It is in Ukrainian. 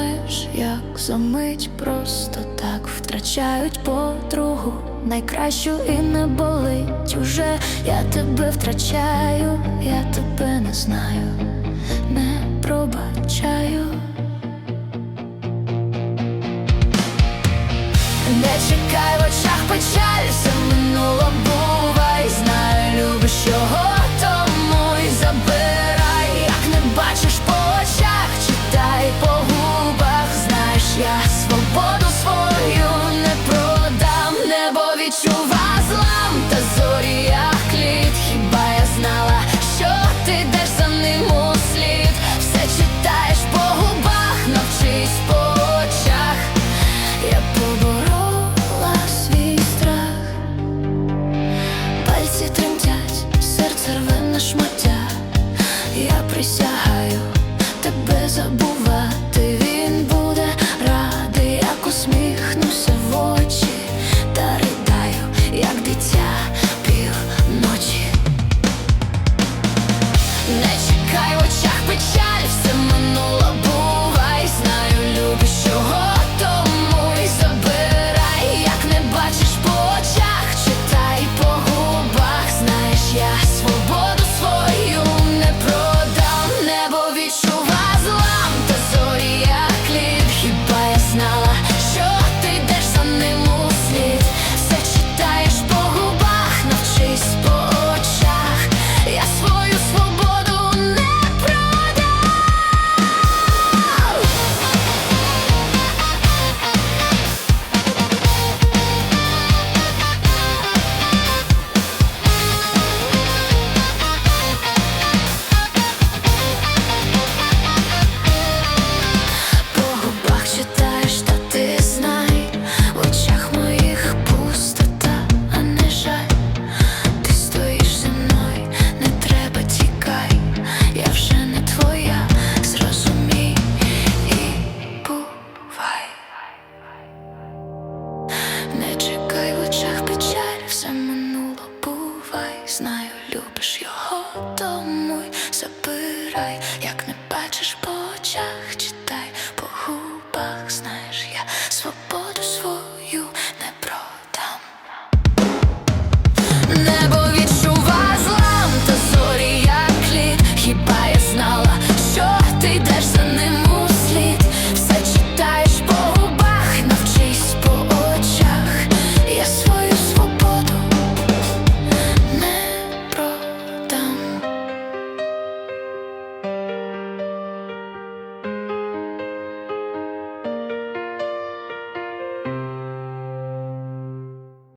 знаєш, як за мить просто так втрачають подругу. Найкращу і не болить уже я тебе втрачаю, я тебе не знаю, не пробачаю. Не чекай в очах печаль рай, як не